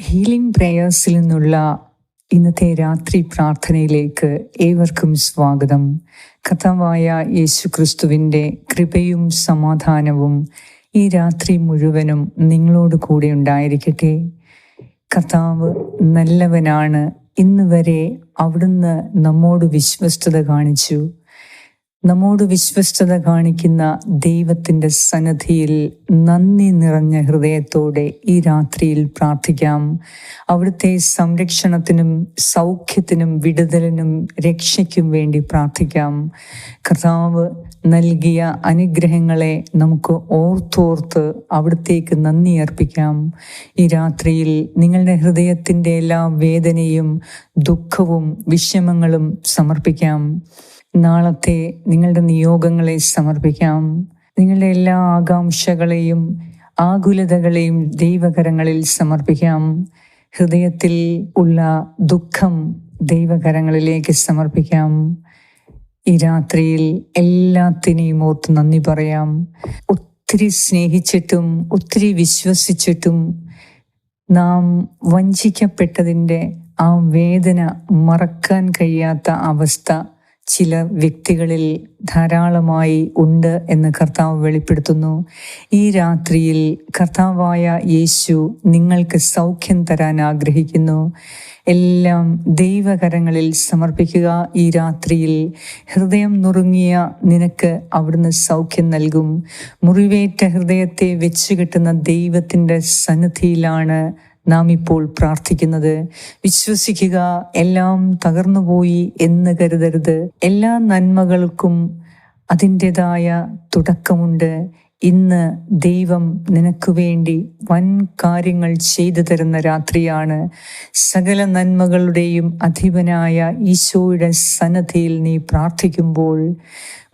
Healing പ്രേയേഴ്സിൽ നിന്നുള്ള ഇന്നത്തെ രാത്രി പ്രാർത്ഥനയിലേക്ക് ഏവർക്കും സ്വാഗതം. കഥാവായ യേശു ക്രിസ്തുവിന്റെ കൃപയും സമാധാനവും ഈ രാത്രി മുഴുവനും നിങ്ങളോട് കൂടെ ഉണ്ടായിരിക്കട്ടെ. കഥാവ് നല്ലവനാണ്. ഇന്ന് വരെ അവിടുന്ന് നമ്മോട് വിശ്വസ്തത കാണിച്ചു. നമ്മോട് വിശ്വസ്തത കാണിക്കുന്ന ദൈവത്തിന്റെ സന്നദ്ധിയിൽ നന്ദി നിറഞ്ഞ ഹൃദയത്തോടെ ഈ രാത്രിയിൽ പ്രാർത്ഥിക്കാം. അവിടുത്തെ സംരക്ഷണത്തിനും സൗഖ്യത്തിനും വിടുതലിനും രക്ഷയ്ക്കും വേണ്ടി പ്രാർത്ഥിക്കാം. കർത്താവ് നൽകിയ അനുഗ്രഹങ്ങളെ നമുക്ക് ഓർത്തോർത്ത് അവിടത്തേക്ക് നന്ദി അർപ്പിക്കാം. ഈ രാത്രിയിൽ നിങ്ങളുടെ ഹൃദയത്തിന്റെ എല്ലാ വേദനയും ദുഃഖവും വിഷമങ്ങളും സമർപ്പിക്കാം. നാളത്തെ നിങ്ങളുടെ നിയോഗങ്ങളെ സമർപ്പിക്കാം. നിങ്ങളുടെ എല്ലാ ആകാംക്ഷകളെയും ആകുലതകളെയും ദൈവകരങ്ങളിൽ സമർപ്പിക്കാം. ഹൃദയത്തിൽ ഉള്ള ദുഃഖം ദൈവകരങ്ങളിലേക്ക് സമർപ്പിക്കാം. ഈ രാത്രിയിൽ എല്ലാത്തിനെയും ഓർത്ത് നന്ദി പറയാം. ഒത്തിരി സ്നേഹിച്ചിട്ടും ഒത്തിരി വിശ്വസിച്ചിട്ടും നാം വഞ്ചിക്കപ്പെട്ടതിന്റെ ആ വേദന മറക്കാൻ കഴിയാത്ത അവസ്ഥ ചില വ്യക്തികളിൽ ധാരാളമായി ഉണ്ട് എന്ന് കർത്താവ് വെളിപ്പെടുത്തുന്നു. ഈ രാത്രിയിൽ കർത്താവായ യേശു നിങ്ങൾക്ക് സൗഖ്യം തരാൻ ആഗ്രഹിക്കുന്നു. എല്ലാം ദൈവകരങ്ങളിൽ സമർപ്പിക്കുക ഈ രാത്രിയിൽ. ഹൃദയം നുറുങ്ങിയ നിനക്ക് അവിടുന്ന് സൗഖ്യം നൽകും. മുറിവേറ്റ ഹൃദയത്തെ വെച്ചുകെട്ടുന്ന ദൈവത്തിന്റെ സന്നിധിയിലാണ് നാം ഇപ്പോൾ പ്രാർത്ഥിക്കുന്നത്. വിശ്വസിക്കുക എല്ലാം തകർന്നുപോയി എന്ന് കരുതരുത്. എല്ലാ നന്മകൾക്കും അതിന്റെതായ തുടക്കമുണ്ട്. ഇന്ന് ദൈവം നിനക്ക് വേണ്ടി വൻ കാര്യങ്ങൾ ചെയ്തു തരുന്ന രാത്രിയാണ്. സകല നന്മകളുടെയും അധിപനായ ഈശോയുടെ സന്നദ്ധിയിൽ നീ പ്രാർത്ഥിക്കുമ്പോൾ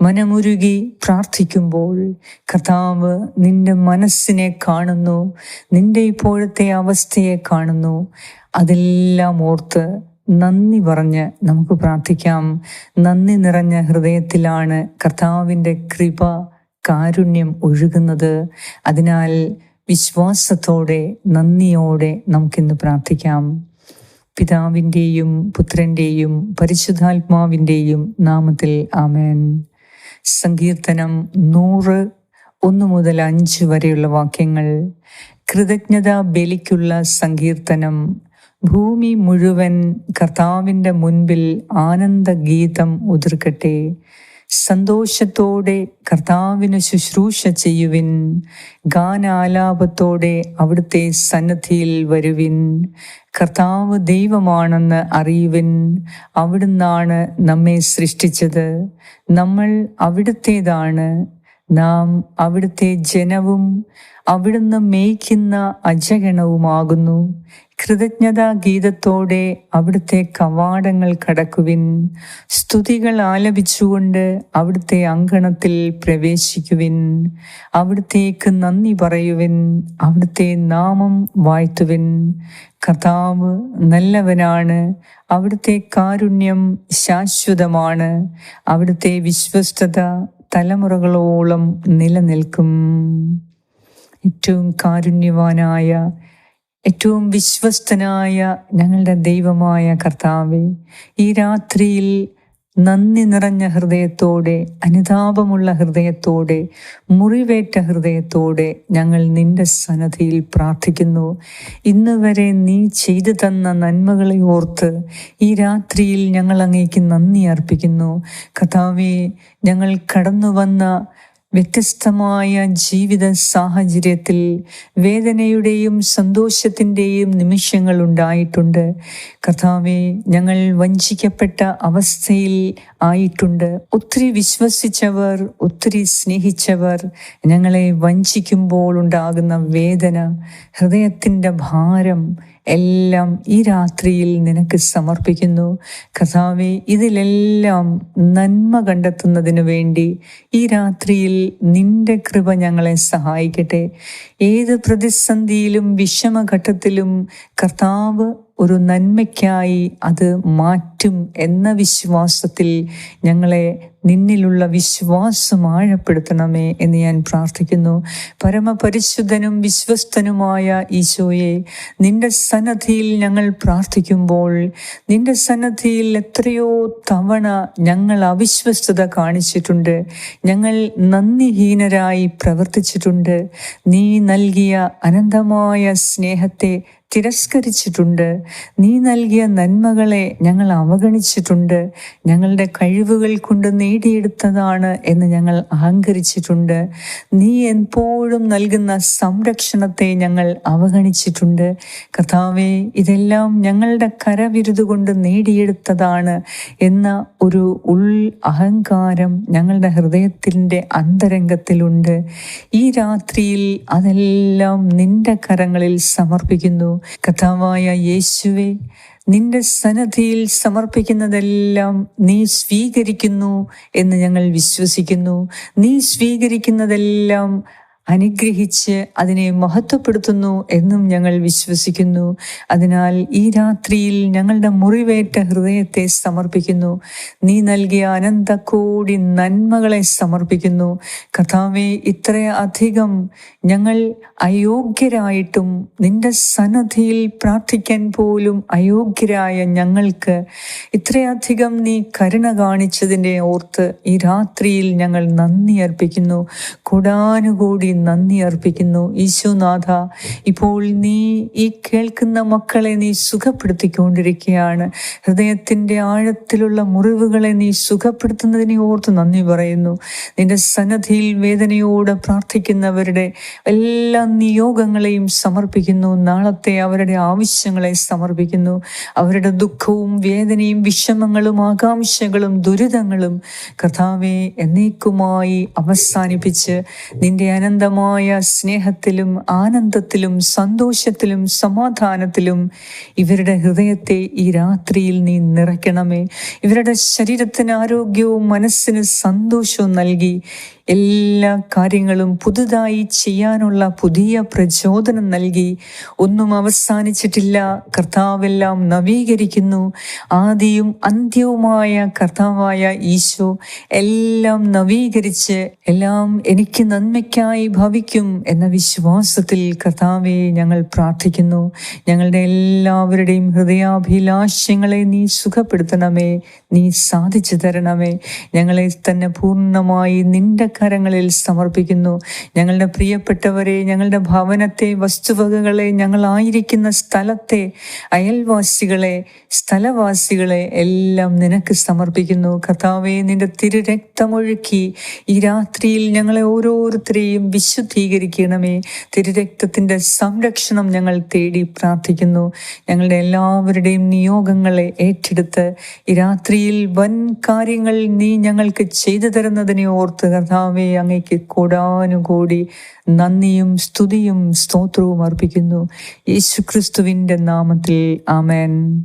മനമുരുകി പ്രാർത്ഥിക്കുമ്പോൾ കർത്താവ് നിന്റെ മനസ്സിനെ കാണുന്നു നിന്റെ ഇപ്പോഴത്തെ അവസ്ഥയെ കാണുന്നു. അതെല്ലാം ഓർത്ത് നന്ദി പറഞ്ഞ് നമുക്ക് പ്രാർത്ഥിക്കാം. നന്ദി നിറഞ്ഞ ഹൃദയത്തിലാണ് കർത്താവിന്റെ കൃപ കാരുണ്യം ഒഴുകുന്നത്. അതിനാൽ വിശ്വാസത്തോടെ നന്ദിയോടെ നമുക്കിന്ന് പ്രാർത്ഥിക്കാം. പിതാവിന്റെയും പുത്രന്റെയും പരിശുദ്ധാത്മാവിന്റെയും നാമത്തിൽ ആമേൻ. സങ്കീർത്തനം നൂറ് ഒന്ന് മുതൽ അഞ്ച് വരെയുള്ള വാക്യങ്ങൾ. കൃതജ്ഞത ബലിക്കുള്ള സങ്കീർത്തനം. ഭൂമി മുഴുവൻ കർത്താവിന്റെ മുൻപിൽ ആനന്ദഗീതം ഉതിർക്കട്ടെ. സന്തോഷത്തോടെ കർത്താവിന് ശുശ്രൂഷ ചെയ്യുവിൻ. ഗാനാലാപത്തോടെ അവിടുത്തെ സന്നദ്ധിയിൽ വരുവിൻ. കർത്താവ് ദൈവമാണെന്ന് അറിയുവിൻ. അവിടുന്നാണ് നമ്മെ സൃഷ്ടിച്ചത്. നമ്മൾ അവിടുത്തേതാണ്. നാം അവിടുത്തെ ജനവും അവിടുന്ന് മേയ്ക്കുന്ന അജഗണവുമാകുന്നു. കൃതജ്ഞതാ ഗീതത്തോടെ അവിടുത്തെ കവാടങ്ങൾ കടക്കുവിൻ. സ്തുതികൾ ആലപിച്ചുകൊണ്ട് അവിടുത്തെ അങ്കണത്തിൽ പ്രവേശിക്കുവിൻ. അവിടുത്തേക്ക് നന്ദി പറയുവിൻ. അവിടുത്തെ നാമം വാഴ്ത്തുവിൻ. കർത്താവ് നല്ലവനാണ്. അവിടുത്തെ കാരുണ്യം ശാശ്വതമാണ്. അവിടുത്തെ വിശ്വസ്തത തലമുറകളോളം നിലനിൽക്കും. ഏറ്റവും കാരുണ്യവാനായ ഏറ്റവും വിശ്വസ്തനായ ഞങ്ങളുടെ ദൈവമായ കർത്താവെ ഈ രാത്രിയിൽ നന്ദി നിറഞ്ഞ ഹൃദയത്തോടെ അനുതാപമുള്ള ഹൃദയത്തോടെ മുറിവേറ്റ ഹൃദയത്തോടെ ഞങ്ങൾ നിന്റെ സന്നദ്ധിയിൽ പ്രാർത്ഥിക്കുന്നു. ഇന്ന് വരെ നീ ചെയ്തു തന്ന നന്മകളെ ഓർത്ത് ഈ രാത്രിയിൽ ഞങ്ങൾ അങ്ങേക്ക് നന്ദി അർപ്പിക്കുന്നു. കഥാവെ ഞങ്ങൾ കടന്നു വന്ന വ്യത്യസ്തമായ ജീവിത സാഹചര്യത്തിൽ വേദനയുടെയും സന്തോഷത്തിന്റെയും നിമിഷങ്ങൾ ഉണ്ടായിട്ടുണ്ട്. കഥാവെ ഞങ്ങൾ വഞ്ചിക്കപ്പെട്ട അവസ്ഥയിൽ ആയിട്ടുണ്ട്. ഒത്തിരി വിശ്വസിച്ചവർ ഒത്തിരി സ്നേഹിച്ചവർ ഞങ്ങളെ വഞ്ചിക്കുമ്പോൾ ഉണ്ടാകുന്ന വേദന ഹൃദയത്തിന്റെ ഭാരം എല്ലാം ഈ രാത്രിയിൽ നിനക്ക് സമർപ്പിക്കുന്നു. കഥാവെ ഇതിലെല്ലാം നന്മ കണ്ടെത്തുന്നതിന് വേണ്ടി ഈ രാത്രിയിൽ നിന്റെ കൃപ ഞങ്ങളെ സഹായിക്കട്ടെ. ഏത് പ്രതിസന്ധിയിലും വിഷമഘട്ടത്തിലും കർത്താവ് ഒരു നന്മയ്ക്കായി അത് മാറ്റും എന്ന വിശ്വാസത്തിൽ ഞങ്ങളെ നിന്നിലുള്ള വിശ്വാസം ആഴപ്പെടുത്തണമേ എന്ന് ഞാൻ പ്രാർത്ഥിക്കുന്നു. പരമപരിശുദ്ധനും വിശ്വസ്തനുമായ ഈശോയെ നിന്റെ സന്നദ്ധിയിൽ ഞങ്ങൾ പ്രാർത്ഥിക്കുമ്പോൾ നിന്റെ സന്നദ്ധിയിൽ എത്രയോ തവണ ഞങ്ങൾ അവിശ്വസ്തത കാണിച്ചിട്ടുണ്ട്. ഞങ്ങൾ നന്ദിഹീനരായി പ്രവർത്തിച്ചിട്ടുണ്ട്. നീ നൽകിയ അനന്തമായ സ്നേഹത്തെ തിരസ്കരിച്ചിട്ടുണ്ട്. നീ നൽകിയ നന്മകളെ ഞങ്ങൾ അവഗണിച്ചിട്ടുണ്ട്. ഞങ്ങളുടെ കഴിവുകൾ കൊണ്ട് നേടിയെടുത്തതാണ് എന്ന് ഞങ്ങൾ അഹങ്കരിച്ചിട്ടുണ്ട്. നീ എപ്പോഴും നൽകുന്ന സംരക്ഷണത്തെ ഞങ്ങൾ അവഗണിച്ചിട്ടുണ്ട്. കഥാവെ ഇതെല്ലാം ഞങ്ങളുടെ കരവിരുത് കൊണ്ട് നേടിയെടുത്തതാണ് എന്ന ഒരു ഉൾ അഹങ്കാരം ഞങ്ങളുടെ ഹൃദയത്തിന്റെ അന്തരംഗത്തിലുണ്ട്. ഈ രാത്രിയിൽ അതെല്ലാം നിന്റെ കരങ്ങളിൽ സമർപ്പിക്കുന്നു. കഥാവായ യേശുവെ നിന്റെ സന്നദ്ധിയിൽ സമർപ്പിക്കുന്നതെല്ലാം നീ സ്വീകരിക്കുന്നു എന്ന് ഞങ്ങൾ വിശ്വസിക്കുന്നു. നീ സ്വീകരിക്കുന്നതെല്ലാം അനുഗ്രഹിച്ച് അതിനെ മഹത്വപ്പെടുത്തുന്നു എന്നും ഞങ്ങൾ വിശ്വസിക്കുന്നു. അതിനാൽ ഈ രാത്രിയിൽ ഞങ്ങളുടെ മുറിവേറ്റ ഹൃദയത്തെ സമർപ്പിക്കുന്നു. നീ നൽകിയ അനന്തകോടി നന്മകളെ സമർപ്പിക്കുന്നു. കഥാവെ ഇത്രയധികം ഞങ്ങൾ അയോഗ്യരായിട്ടും നിന്റെ സന്നദ്ധിയിൽ പ്രാർത്ഥിക്കാൻ പോലും അയോഗ്യരായ ഞങ്ങൾക്ക് ഇത്രയധികം നീ കരുണ കാണിച്ചതിന്റെ ഓർത്ത് ഈ രാത്രിയിൽ ഞങ്ങൾ നന്ദി അർപ്പിക്കുന്നു. കൂടാനുകൂടി നന്ദി അർപ്പിക്കുന്നു. ഈശോനാഥ ഇപ്പോൾ നീ ഈ കേൾക്കുന്ന മക്കളെ നീ സുഖപ്പെടുത്തിക്കൊണ്ടിരിക്കുകയാണ്. ഹൃദയത്തിന്റെ ആഴത്തിലുള്ള മുറിവുകളെ നീ സുഖപ്പെടുത്തുന്നതിനെ ഓർത്ത് നന്ദി പറയുന്നു. നിന്റെ സന്നദ്ധിയിൽ വേദനയോടെ പ്രാർത്ഥിക്കുന്നവരുടെ എല്ലാ നിയോഗങ്ങളെയും സമർപ്പിക്കുന്നു. നാളത്തെ അവരുടെ ആവശ്യങ്ങളെ സമർപ്പിക്കുന്നു. അവരുടെ ദുഃഖവും വേദനയും വിഷമങ്ങളും ആകാംക്ഷകളും ദുരിതങ്ങളും കർത്താവെ എന്നേക്കുമായി അവസാനിപ്പിച്ച് നിന്റെ അനന്തമായ സ്നേഹത്തിലും ആനന്ദത്തിലും സന്തോഷത്തിലും സമാധാനത്തിലും ഇവരുടെ ഹൃദയത്തെ ഈ രാത്രിയിൽ നീ നിറയ്ക്കണമേ. ഇവരുടെ ശരീരത്തിന് ആരോഗ്യവും മനസ്സിന് സന്തോഷവും നൽകി. എല്ലാ കാര്യങ്ങളും പുതുതായി ചെയ്യാനുള്ള പുതിയ പ്രചോദനം നൽകി. ഒന്നും അവസാനിച്ചിട്ടില്ല. കർത്താവെല്ലാം നവീകരിക്കുന്നു. ആദിയും അന്ത്യവുമായ കർത്താവായ ഈശോ എല്ലാം നവീകരിച്ച് എല്ലാം എനിക്ക് നന്മയ്ക്കായി ഭവിക്കും എന്ന വിശ്വാസത്തിൽ കർത്താവെ ഞങ്ങൾ പ്രാർത്ഥിക്കുന്നു. ഞങ്ങളുടെ എല്ലാവരുടെയും ഹൃദയാഭിലാഷങ്ങളെ നീ സുഖപ്പെടുത്തണമേ. നീ സാധിച്ചു തരണമേ. ഞങ്ങളെ തന്നെ പൂർണമായി നിന്റെ കരങ്ങളിൽ സമർപ്പിക്കുന്നു. ഞങ്ങളുടെ പ്രിയപ്പെട്ടവരെ ഞങ്ങളുടെ ഭവനത്തെ വസ്തുവകകളെ ഞങ്ങളായിരിക്കുന്ന സ്ഥലത്തെ അയൽവാസികളെ സ്ഥലവാസികളെ എല്ലാം നിനക്ക് സമർപ്പിക്കുന്നു. കഥാവെ നിന്റെ തിരുരക്തമൊഴുക്കി ഈ രാത്രിയിൽ ഞങ്ങളെ ഓരോരുത്തരെയും വിശുദ്ധീകരിക്കണമേ. തിരുരക്തത്തിന്റെ സംരക്ഷണം ഞങ്ങൾ തേടി പ്രാർത്ഥിക്കുന്നു. ഞങ്ങളുടെ എല്ലാവരുടെയും നിയോഗങ്ങളെ ഏറ്റെടുത്ത് ഈ രാത്രിയിൽ വൻ കാര്യങ്ങൾ നീ ഞങ്ങൾക്ക് ചെയ്തു തരുന്നതിനെ ഓർത്ത് കർത്താവെ അങ്ങയ്ക്ക് കൂടാനുകൂടി നന്ദിയും സ്തുതിയും സ്തോത്രവും അർപ്പിക്കുന്നു. യേശുക്രിസ്തുവിന്റെ നാമത്തിൽ ആമേൻ.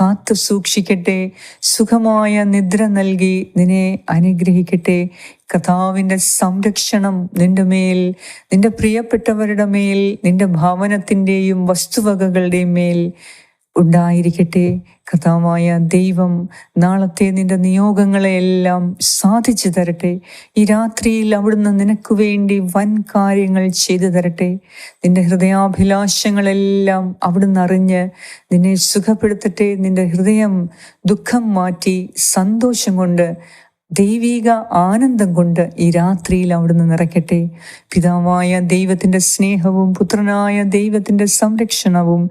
കാത്തു സൂക്ഷിക്കട്ടെ. സുഖമായ നിദ്ര നൽകി നിന്നെ അനുഗ്രഹിക്കട്ടെ. കഥാവിന്റെ സംരക്ഷണം നിന്റെ മേൽ നിന്റെ പ്രിയപ്പെട്ടവരുടെ മേൽ നിന്റെ ഭവനത്തിന്റെയും വസ്തുവകകളുടെയും മേൽ ഉണ്ടായിരിക്കട്ടെ. കഥാവായ ദൈവം നാളത്തെ നിന്റെ നിയോഗങ്ങളെയെല്ലാം സാധിച്ചു തരട്ടെ. ഈ രാത്രിയിൽ അവിടുന്ന് നിനക്ക് വേണ്ടി വൻ കാര്യങ്ങൾ ചെയ്തു തരട്ടെ. നിന്റെ ഹൃദയാഭിലാഷങ്ങളെല്ലാം അവിടുന്ന് അറിഞ്ഞ് നിന്നെ സുഖപ്പെടുത്തട്ടെ. നിന്റെ ഹൃദയം ദുഃഖം മാറ്റി സന്തോഷം കൊണ്ട് ദൈവിക ആനന്ദം കൊണ്ട് ഈ രാത്രിയിൽ അവിടുന്ന് നിറയ്ക്കട്ടെ. പിതാവായ ദൈവത്തിന്റെ സ്നേഹവും പുത്രനായ ദൈവത്തിന്റെ സംരക്ഷണവും